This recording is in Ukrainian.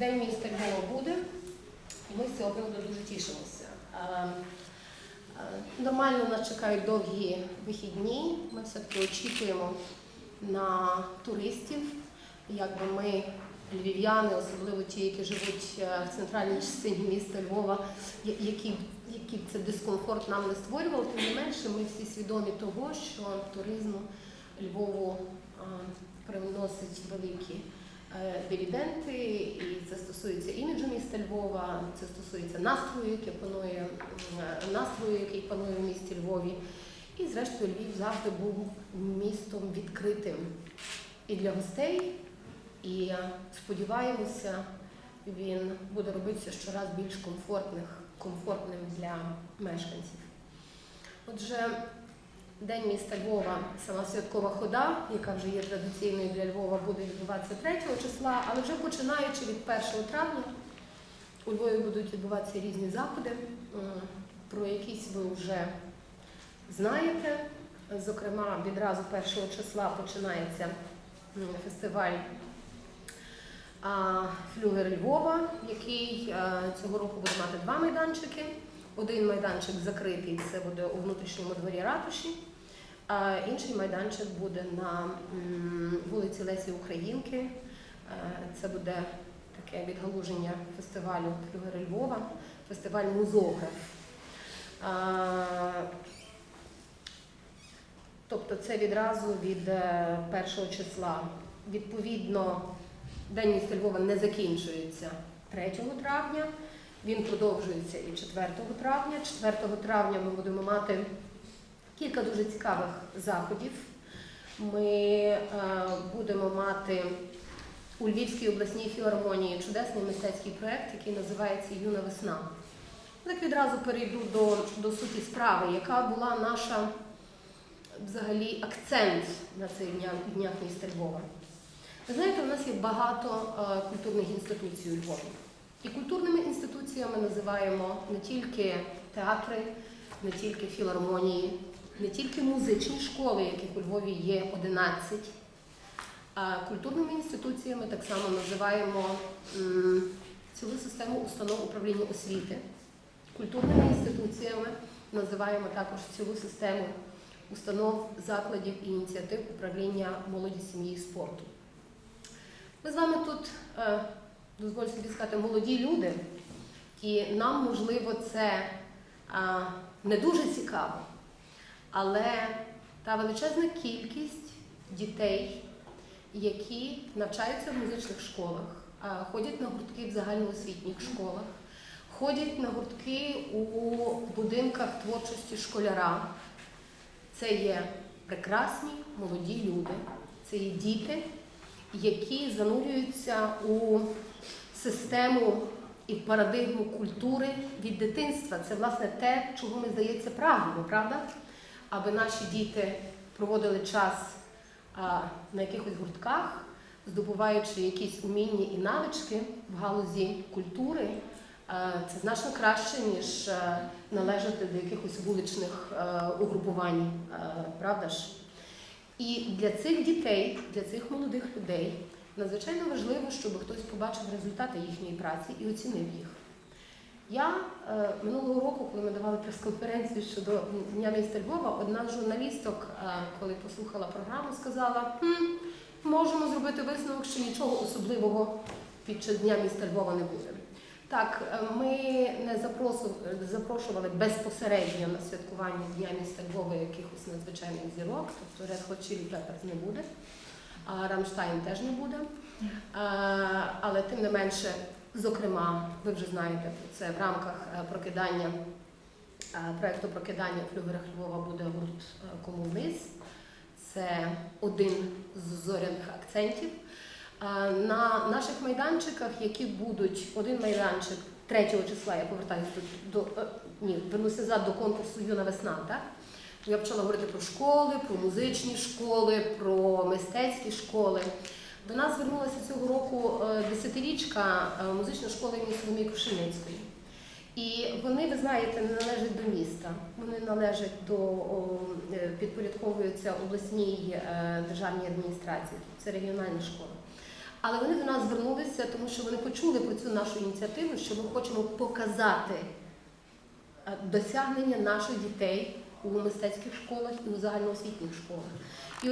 День міста Львова буде, і ми з цього приводу дуже тішимося. Нормально нас чекають довгі вихідні. Ми все-таки очікуємо на туристів, якби ми, львів'яни, особливо ті, які живуть е, в центральній частині міста Львова, які, які це дискомфорт нам не створював, тим не менше ми всі свідомі того, що туризм Львову е, приносить великі е, дивіденди, і це стосується іміджу міста Львова, це стосується настрою, який панує настрою, який панує в місті Львові. І зрештою Львів завжди був містом відкритим і для гостей, і е, сподіваємося, він буде робитися щораз більш комфортних, комфортним для мешканців. Отже, День міста Львова, сама святкова хода, яка вже є традиційною для Львова, буде відбуватися 3 числа, але вже починаючи від 1 травня у Львові будуть відбуватися різні заходи, про якісь ви вже знаєте. Зокрема, відразу 1 числа починається фестиваль а, Флюгер Львова, який е, цього року буде мати два майданчики. Один майданчик закритий, це буде у внутрішньому дворі ратуші, а інший майданчик буде на вулиці Лесі Українки. Е, Це буде таке відгалуження фестивалю Флюгер Львова, фестиваль Музограф. Тобто це відразу від е, першого числа. Відповідно, День міста Львова не закінчується 3 травня, він продовжується і 4 травня. 4 травня ми будемо мати кілька дуже цікавих заходів. Ми е, будемо мати у Львівській обласній філармонії чудесний мистецький проєкт, який називається Юна весна. Так відразу перейду до, до суті справи, яка була наша взагалі акцент на цих днях, днях міста Львова. Ви знаєте, у нас є багато е, культурних інституцій у Львові. І культурними інституціями називаємо не тільки театри, не тільки філармонії, не тільки музичні школи, яких у Львові є 11. А культурними інституціями так само називаємо цілу систему установ управління освіти. Культурними інституціями називаємо також цілу систему установ, закладів і ініціатив управління молоді, сім'ї і спорту. Ми з вами тут, дозволю собі сказати, молоді люди, і нам, можливо, це е, не дуже цікаво, але та величезна кількість дітей, які навчаються в музичних школах, е, ходять на гуртки в загальноосвітніх школах, ходять на гуртки у будинках творчості школяра. Це є прекрасні молоді люди, це є діти, які занурюються у систему і парадигму культури від дитинства. Це власне те, чого ми здається прагнемо, правда? Аби наші діти проводили час а, на якихось гуртках, здобуваючи якісь уміння і навички в галузі культури. Це значно краще, ніж е, належати до якихось вуличних е, угрупувань, е, правда ж? І для цих дітей, для цих молодих людей надзвичайно важливо, щоб хтось побачив результати їхньої праці і оцінив їх. Я е, минулого року, коли ми давали прес-конференцію щодо Дня міста Львова, одна з журналісток, е, коли послухала програму, сказала: хм, можемо зробити висновок, що нічого особливого під час Дня міста Львова не буде. Так, е, ми не запрошували безпосередньо на святкування Дня міста Львова якихось надзвичайних зірок, тобто Red Hot Chili Peppers не буде, Рамштайн теж не буде. Але тим не менше, зокрема, ви вже знаєте про це в рамках е, прокидання е, проекту прокидання в Флюгерах Львова буде гурт е, Кому вниз. Це один з зоряних акцентів. На наших майданчиках, які будуть один майданчик 3 числа, я повертаюся до, до ні, вернуся назад до конкурсу Юна весна, так? Я почала говорити про школи, про музичні школи, про мистецькі школи. До нас звернулася цього року е, десятирічка е, музичної школи імені Соломії Крушельницької. І вони, ви знаєте, не належать до міста. Вони належать до е, підпорядковуються обласній державній адміністрації. Це регіональна школа. Але вони до нас звернулися, тому що вони почули про цю нашу ініціативу, що ми хочемо показати досягнення наших дітей у мистецьких школах і у загальноосвітніх школах. І от